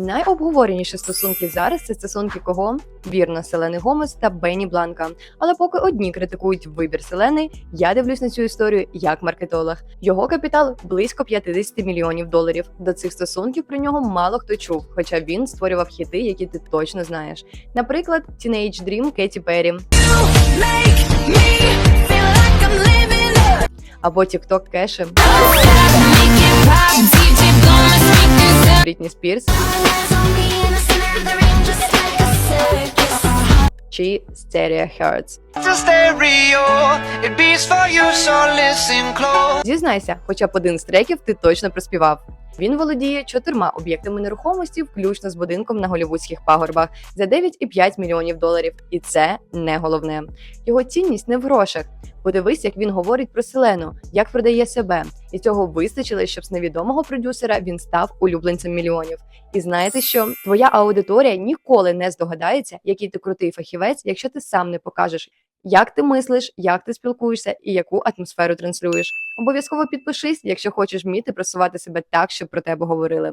Найобговореніші стосунки зараз це стосунки кого? Вірно, Селени Гомес та Бенні Бланка. Але поки одні критикують вибір Селени, я дивлюсь на цю історію як маркетолог. Його капітал близько 50 мільйонів доларів. До цих стосунків про нього мало хто чув, хоча він створював хіти, які ти точно знаєш. Наприклад, Teenage Dream Кеті Перрі або TikTok Кеші, Брітні Спірс чи Stereo close. Зізнайся, хоча б один з треків ти точно проспівав. Він володіє чотирма об'єктами нерухомості, включно з будинком на голівудських пагорбах за 9,5 мільйонів доларів. І це не головне. Його цінність не в грошах. Подивись, як він говорить про Селену, як продає себе. І цього вистачило, щоб з невідомого продюсера він став улюбленцем мільйонів. І знаєте що? Твоя аудиторія ніколи не здогадається, який ти крутий фахівець, якщо ти сам не покажеш, як ти мислиш, як ти спілкуєшся і яку атмосферу транслюєш. Обов'язково підпишись, якщо хочеш вміти просувати себе так, щоб про тебе говорили.